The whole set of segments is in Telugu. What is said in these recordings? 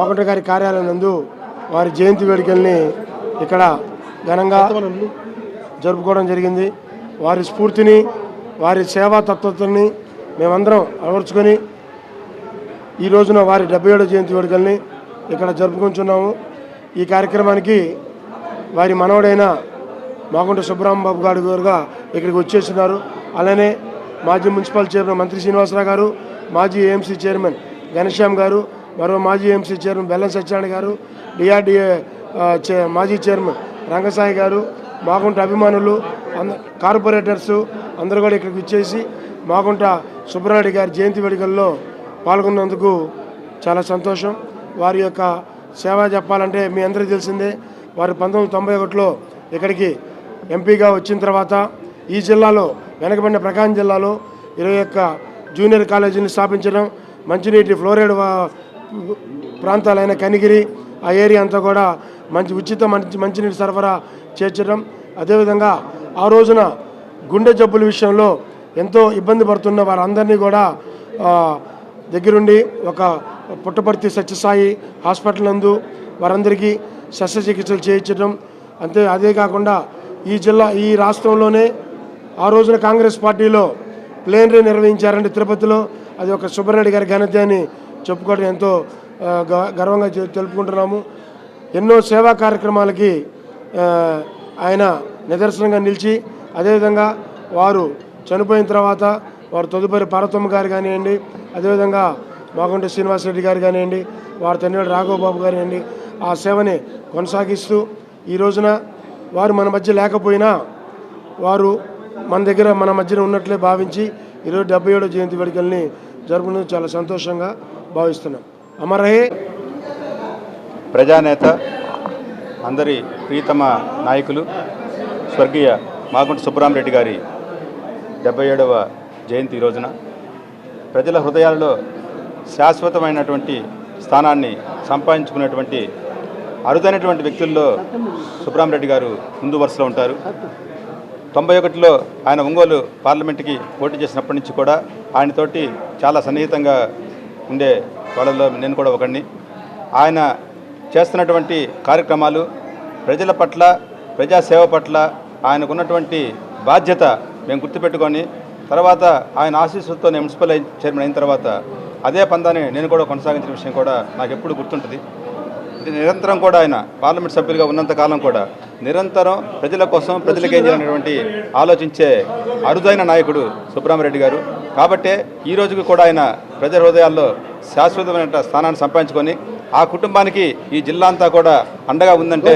మోకంట గారి కార్యాలయం నందు వారి జయంతి వేడుకల్ని ఇక్కడ ఘనంగా జరుపుకోవడం జరిగింది. వారి స్ఫూర్తిని వారి సేవా తత్వతని మేమందరం అలవర్చుకొని ఈ రోజున వారి డెబ్బై ఏడో జయంతి వేడుకల్ని ఇక్కడ జరుపుకుంటున్నాము. ఈ కార్యక్రమానికి వారి మనవడైన మాగుంట సుబ్బరామబాబు గారు గారుగా ఇక్కడికి వచ్చేస్తున్నారు. అలానే మాజీ మున్సిపల్ చైర్మన్ మంత్రి శ్రీనివాసరావు గారు మాజీ ఏఎంసీ చైర్మన్ ఘనశ్యామ్ గారు మరో మాజీ ఎంసీ చైర్మన్ బెల్లం సత్యనారాయణ గారు డిఆర్డిఏ చే- మాజీ చైర్మన్ రంగసాయి గారు మాగుంట అభిమానులు అంద కార్పొరేటర్స్ అందరూ కూడా ఇక్కడికి వచ్చేసి మాగుంట సుబ్రహ్మణ్య గారి జయంతి వేడుకల్లో పాల్గొన్నందుకు చాలా సంతోషం. వారి యొక్క సేవ చెప్పాలంటే మీ అందరికీ తెలిసిందే వారు పంతొమ్మిది వందల తొంభై ఒకటిలో ఇక్కడికి ఎంపీగా వచ్చిన తర్వాత ఈ జిల్లాలో వెనకబడిన ప్రకాశం జిల్లాలో ఇరవై యొక్క జూనియర్ కాలేజీని స్థాపించడం మంచినీటి ఫ్లోరైడ్ వా- ప్రాంతాలైన కనిగిరి ఆ ఏరియా అంతా కూడా మంచి ఉచిత మంచి మంచినీటి సరఫరా చేర్చడం. అదేవిధంగా ఆ రోజున గుండె జబ్బుల విషయంలో ఎంతో ఇబ్బంది పడుతున్న వారందరినీ కూడా దగ్గరుండి ఒక పుట్టపర్తి సత్యసాయి హాస్పిటల్ నందు వారందరికీ శస్త్రచికిత్సలు చేయించడం. అంతే అదే కాకుండా ఈ జిల్లా ఈ రాష్ట్రంలోనే ఆ రోజున కాంగ్రెస్ పార్టీలో ప్లేనరీ నిర్వహించారంటే తిరుపతిలో. అది ఒక సుబ్బారెడ్డి గారి ఘనత అని చెప్పుకోవడం ఎంతో గ- గర్వంగా తెలుపుకుంటున్నాము. ఎన్నో సేవా కార్యక్రమాలకి ఆయన నిదర్శనంగా నిలిచి అదేవిధంగా వారు చనిపోయిన తర్వాత వారు తదుపరి పార్వతమ్మ గారు కానివ్వండి అదేవిధంగా మాగుంట శ్రీనివాసరెడ్డి గారు కానివ్వండి వారి తండ్రి రాఘవబాబు కానివ్వండి ఆ సేవని కొనసాగిస్తూ ఈ రోజున వారు మన మధ్య లేకపోయినా వారు మన దగ్గర మన మధ్యన ఉన్నట్లే భావించి ఈరోజు డెబ్బై ఏడో జయంతి వేడుకల్ని జరుపుకునేందుకు చాలా సంతోషంగా భావిస్తున్నాం. అమరహే ప్రజానేత అందరి ప్రీతమ నాయకులు స్వర్గీయ మాగుంట సుబ్బరామరెడ్డి గారి డెబ్బై ఏడవ జయంతి రోజున ప్రజల హృదయాలలో శాశ్వతమైనటువంటి స్థానాన్ని సంపాదించుకున్నటువంటి అరుదైనటువంటి వ్యక్తుల్లో సుబ్బరామరెడ్డి గారు ముందు వరుసలో ఉంటారు. తొంభై ఒకటిలో ఆయన ఒంగోలు పార్లమెంట్కి పోటీ చేసినప్పటి నుంచి కూడా ఆయనతోటి చాలా సన్నిహితంగా ఉండే వాళ్ళలో నేను కూడా ఒకడిని. ఆయన చేస్తున్నటువంటి కార్యక్రమాలు ప్రజల పట్ల ప్రజాసేవ పట్ల ఆయనకున్నటువంటి బాధ్యత మేము గుర్తుపెట్టుకొని తర్వాత ఆయన ఆశీస్సులతో నేను మున్సిపల్ అయి- చైర్మన్ అయిన తర్వాత అదే పందాన్ని నేను కూడా కొనసాగించిన విషయం కూడా నాకు ఎప్పుడు గుర్తుంటుంది. నిరంతరం కూడా ఆయన పార్లమెంట్ సభ్యులుగా ఉన్నంత కాలం కూడా నిరంతరం ప్రజల కోసం ప్రజలకు ఏం చేయాలనేటువంటి ఆలోచించే అరుదైన నాయకుడు సుబ్రహ్మరెడ్డి గారు. కాబట్టే ఈ రోజుకు కూడా ఆయన ప్రజల హృదయాల్లో శాశ్వతమైన స్థానాన్ని సంపాదించుకొని ఆ కుటుంబానికి ఈ జిల్లా అంతా కూడా అండగా ఉందంటే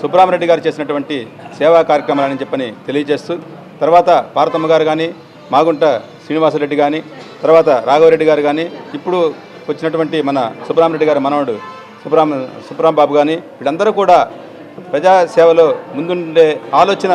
సుబ్రహ్మరెడ్డి గారు చేసినటువంటి సేవా కార్యక్రమాలని చెప్పని తెలియజేస్తూ తర్వాత పార్వతమ్మ గారు కానీ మాగుంట శ్రీనివాసరెడ్డి కానీ తర్వాత రాఘవరెడ్డి గారు కానీ ఇప్పుడు వచ్చినటువంటి మన సుబ్రహ్మరెడ్డి గారి మనవడు సుబ్రహ్మ సుబ్రహ్మ బాబు కానీ వీళ్ళందరూ కూడా ప్రజాసేవలో ముందుండే ఆలోచన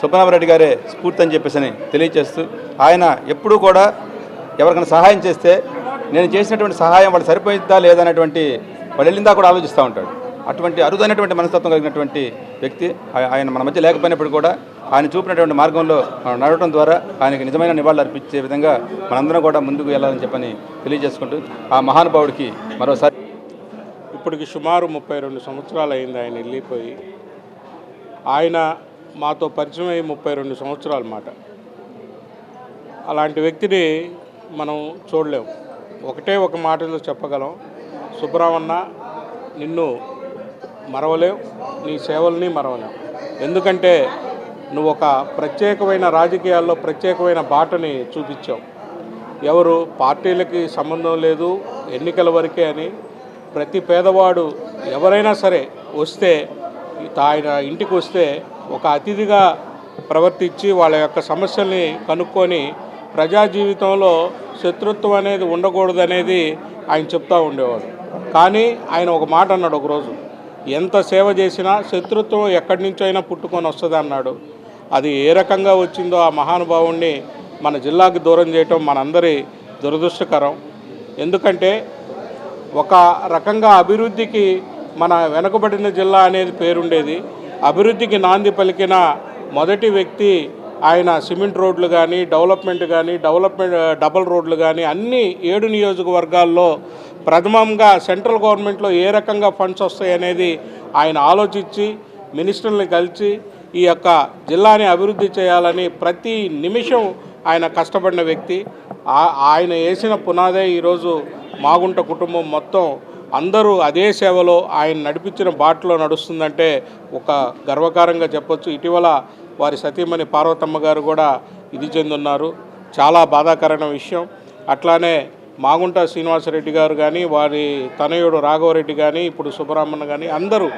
సుబ్రహ్మరెడ్డి గారే స్ఫూర్తి అని చెప్పేసి అని తెలియజేస్తూ ఆయన ఎప్పుడూ కూడా ఎవరికైనా సహాయం చేస్తే నేను చేసినటువంటి సహాయం వాళ్ళు సరిపోయిద్దా లేదనేటువంటి వాళ్ళు వెళ్ళిందా కూడా ఆలోచిస్తూ ఉంటాడు. అటువంటి అరుదైనటువంటి మనస్తత్వం కలిగినటువంటి వ్యక్తి ఆయన మన మధ్య లేకపోయినప్పుడు కూడా ఆయన చూపినటువంటి మార్గంలో నడవడం ద్వారా ఆయనకి నిజమైన నివాళులు అర్పించే విధంగా మనందరం కూడా ముందుకు వెళ్ళాలని చెప్పని తెలియజేసుకుంటూ ఆ మహానుభావుడికి మరోసారి ఇప్పటికి సుమారు ముప్పై రెండు సంవత్సరాలు అయింది ఆయన వెళ్ళిపోయి. ఆయన మాతో పరిచయం అయ్యి ముప్పై రెండు సంవత్సరాల మాట. అలాంటి వ్యక్తిని మనం చూడలేం. ఒకటే ఒక మాటలో చెప్పగలం. సుబ్రహ్మణ్య నిన్ను మరవలేం. నీ సేవల్ని మరవలేం. ఎందుకంటే నువ్వు ఒక ప్రత్యేకమైన రాజకీయాల్లో ప్రత్యేకమైన బాటని చూపించావు. ఎవరు పార్టీలకి సంబంధం లేదు ఎన్నికల వరకే అని ప్రతి పేదవాడు ఎవరైనా సరే వస్తే ఆయన ఇంటికి వస్తే ఒక అతిథిగా ప్రవర్తించి వాళ్ళ యొక్క సమస్యల్ని కనుక్కొని ప్రజా జీవితంలో శత్రుత్వం అనేది ఉండకూడదు అనేది ఆయన చెప్తూ ఉండేవాడు. కానీ ఆయన ఒక మాట అన్నాడు ఒకరోజు ఎంత సేవ చేసినా శత్రుత్వం ఎక్కడి నుంచో అయినా పుట్టుకొని వస్తుంది అన్నాడు. అది ఏ రకంగా వచ్చిందో ఆ మహానుభావుణ్ణి మన జిల్లాకి దూరం చేయటం మనందరి దురదృష్టకరం. ఎందుకంటే ఒక రకంగా అభివృద్ధికి మన వెనుకబడిన జిల్లా అనేది పేరుండేది. అభివృద్ధికి నాంది పలికిన మొదటి వ్యక్తి ఆయన సిమెంట్ రోడ్లు కానీ డెవలప్మెంట్ కానీ డెవలప్మెంట్ డబల్ రోడ్లు కానీ అన్ని ఏడు నియోజకవర్గాల్లో ప్రథమంగా సెంట్రల్ గవర్నమెంట్లో ఏ రకంగా ఫండ్స్ వస్తాయనేది ఆయన ఆలోచించి మినిస్టర్ని కలిసి ఈ యొక్క జిల్లాని అభివృద్ధి చేయాలని ప్రతి నిమిషం ఆయన కష్టపడిన వ్యక్తి. ఆ- ఆయన వేసిన పునాదే ఈరోజు మాగుంట కుటుంబం మొత్తం అందరూ అదే సేవలో ఆయన నడిపించిన బాటలో నడుస్తుందంటే ఒక గర్వకారంగా చెప్పొచ్చు. ఇటీవల వారి సతీమణి పార్వతమ్మ గారు కూడా ఇది చెందున్నారు. చాలా బాధాకరమైన విషయం. అట్లానే మాగుంట శ్రీనివాసరెడ్డి గారు కానీ వారి తనయుడు రాఘవరెడ్డి కానీ ఇప్పుడు సుబ్బరామన్న కానీ అందరూ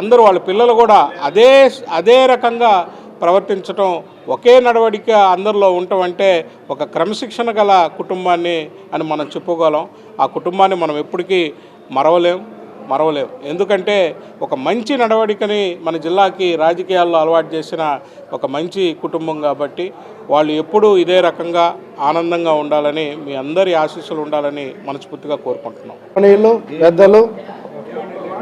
అందరూ వాళ్ళ పిల్లలు కూడా అదే అదే రకంగా ప్రవర్తించటం ఒకే నడవడిక అందరిలో ఉండటం అంటే ఒక క్రమశిక్షణ గల కుటుంబాన్ని అని మనం చెప్పుకోగలం. ఆ కుటుంబాన్ని మనం ఎప్పటికీ మరవలేం మరవలేం. ఎందుకంటే ఒక మంచి నడవడికని మన జిల్లాకి రాజకీయాల్లో అలవాటు చేసిన ఒక మంచి కుటుంబం కాబట్టి వాళ్ళు ఎప్పుడూ ఇదే రకంగా ఆనందంగా ఉండాలని మీ అందరి ఆశీస్సులు ఉండాలని మనస్ఫూర్తిగా కోరుకుంటున్నాం. పెద్దలు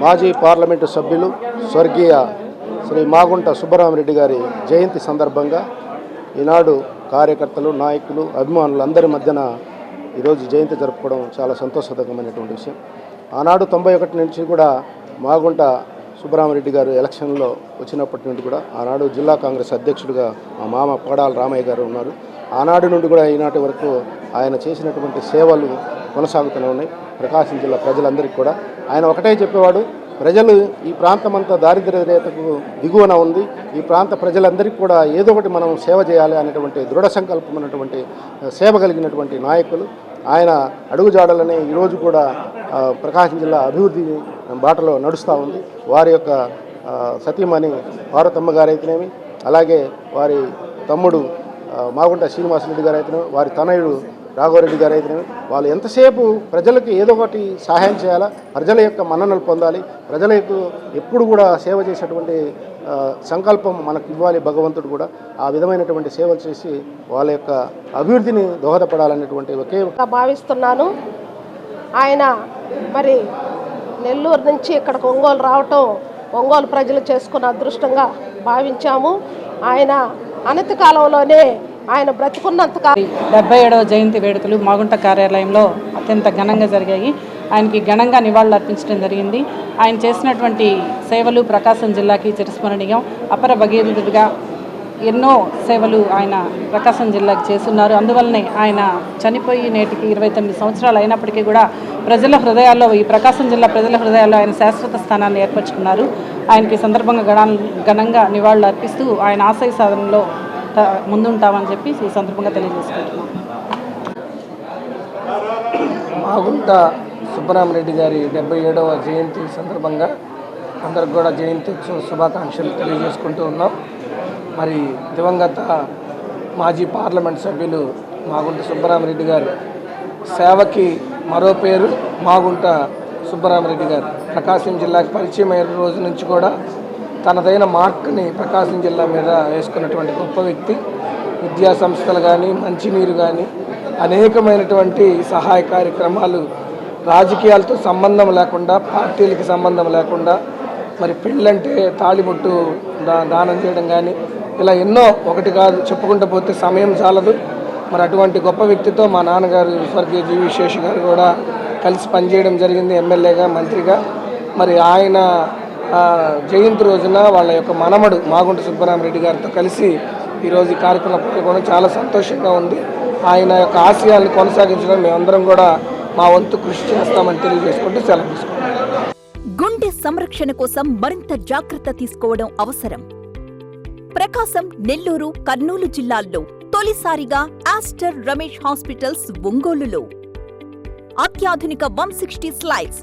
మాజీ పార్లమెంటు సభ్యులు స్వర్గీయ శ్రీ మాగుంట సుబ్బరామరెడ్డి గారి జయంతి సందర్భంగా ఈనాడు కార్యకర్తలు నాయకులు అభిమానులు అందరి మధ్యన ఈరోజు జయంతి జరుపుకోవడం చాలా సంతోషదకమైనటువంటి విషయం. ఆనాడు తొంభై ఒకటి నుంచి కూడా మాగుంట సుబ్బరామరెడ్డి గారు ఎలక్షన్లో వచ్చినప్పటి నుండి కూడా ఆనాడు జిల్లా కాంగ్రెస్ అధ్యక్షుడిగా మా మామ పడాల రామయ్య గారు ఉన్నారు. ఆనాడు నుండి కూడా ఈనాటి వరకు ఆయన చేసినటువంటి సేవలు కొనసాగుతూనే ఉన్నాయి. ప్రకాశం జిల్లా ప్రజలందరికీ కూడా. ఆయన ఒకటే చెప్పేవాడు ప్రజలు ఈ ప్రాంతం అంతా దారిద్ర్య రేతకు దిగువన ఉంది. ఈ ప్రాంత ప్రజలందరికీ కూడా ఏదో ఒకటి మనం సేవ చేయాలి అనేటువంటి దృఢ సంకల్పం ఉన్నటువంటి సేవ కలిగినటువంటి నాయకులు. ఆయన అడుగుజాడలనే ఈరోజు కూడా ప్రకాశం జిల్లా అభివృద్ధి బాటలో నడుస్తూ ఉంది. వారి యొక్క సతీమణి భారతమ్మ గారైతేనేమి అలాగే వారి తమ్ముడు మాగుంట శ్రీనివాసరెడ్డి గారు అయితేనేమి వారి తనయుడు రాఘవరెడ్డి గారు అయితే వాళ్ళు ఎంతసేపు ప్రజలకు ఏదో ఒకటి సహాయం చేయాలా? ప్రజల యొక్క మన్ననలు పొందాలి. ప్రజలకు ఎప్పుడు కూడా సేవ చేసేటువంటి సంకల్పం మనకు ఇవ్వాలి భగవంతుడు కూడా. ఆ విధమైనటువంటి సేవలు చేసి వాళ్ళ యొక్క అభివృద్ధిని దోహదపడాలనేటువంటి ఒకే భావిస్తున్నాను. ఆయన మరి నెల్లూరు నుంచి ఇక్కడికి ఒంగోలు రావటం ఒంగోలు ప్రజలు చేసుకున్న అదృష్టంగా భావించాము. ఆయన అనతి కాలంలోనే ఆయన బ్రతుకున్నంత డెబ్బై ఏడవ జయంతి వేడుకలు మాగుంట కార్యాలయంలో అత్యంత ఘనంగా జరిగాయి. ఆయనకి ఘనంగా నివాళులు అర్పించడం జరిగింది. ఆయన చేసినటువంటి సేవలు ప్రకాశం జిల్లాకి చిరస్మరణీయం. అపర భగీరథుడిగా ఎన్నో సేవలు ఆయన ప్రకాశం జిల్లాకి చేస్తున్నారు. అందువల్లనే ఆయన చనిపోయి నేటికి ఇరవై తొమ్మిది సంవత్సరాలు అయినప్పటికీ కూడా ప్రజల హృదయాల్లో ఈ ప్రకాశం జిల్లా ప్రజల హృదయాల్లో ఆయన శాశ్వత స్థానాన్ని ఏర్పరచుకున్నారు. ఆయనకి సందర్భంగా ఘన ఘనంగా నివాళులు అర్పిస్తూ ఆయన ఆశయ సాధనలో త- ముందుంటామని చెప్పి ఈ సందర్భంగా తెలియజేసుకుంటున్నాం. మాగుంట సుబ్బరామరెడ్డి గారి డెబ్బై ఏడవ జయంతి సందర్భంగా అందరికి కూడా జయంతి శుభాకాంక్షలు తెలియజేసుకుంటూ ఉన్నాం. మరి దివంగత మాజీ పార్లమెంట్ సభ్యులు మాగుంట సుబ్బరామరెడ్డి గారు సేవకి మరో పేరు మాగుంట సుబ్బరామరెడ్డి గారు. ప్రకాశం జిల్లాకి పరిచయం అయిన రోజు నుంచి కూడా తనదైన మార్క్ని ప్రకాశం జిల్లా మీద వేసుకున్నటువంటి గొప్ప వ్యక్తి. విద్యా సంస్థలు కానీ మంచినీరు కానీ అనేకమైనటువంటి సహాయ కార్యక్రమాలు రాజకీయాలతో సంబంధం లేకుండా పార్టీలకి సంబంధం లేకుండా మరి పెళ్ళంటే తాళిబొట్టు దా దానం చేయడం కానీ ఇలా ఎన్నో ఒకటి కాదు చెప్పుకుంటూ పోతే సమయం చాలదు. మరి అటువంటి గొప్ప వ్యక్తితో మా నాన్నగారు స్వర్గీయ జీవి శేషు గారు కూడా కలిసి పనిచేయడం జరిగింది ఎమ్మెల్యేగా మంత్రిగా. మరి ఆయన జయంతి రోజున వాళ్ళ యొక్క మనమడు మాగుంట సుబ్బరామరెడ్డి గారితో కలిసి ఈరోజు ఈ కార్యక్రమం పాల్గొనడం చాలా సంతోషంగా ఉంది. ఆయన యొక్క ఆశయాలను కొనసాగించడం మేమందరం కూడా మా వంతు కృషి చేస్తామని తెలియజేసుకుంటూ సెలవు తీసుకుంటాం గుండె సంరక్షణ కోసం మరింత జాగ్రత్త తీసుకోవడం అవసరం. ప్రకాశం నెల్లూరు కర్నూలు జిల్లాల్లో తొలిసారిగా ఆస్టర్ రమేష్ హాస్పిటల్స్ ఒంగోలులో. అత్యాధునిక one sixty slices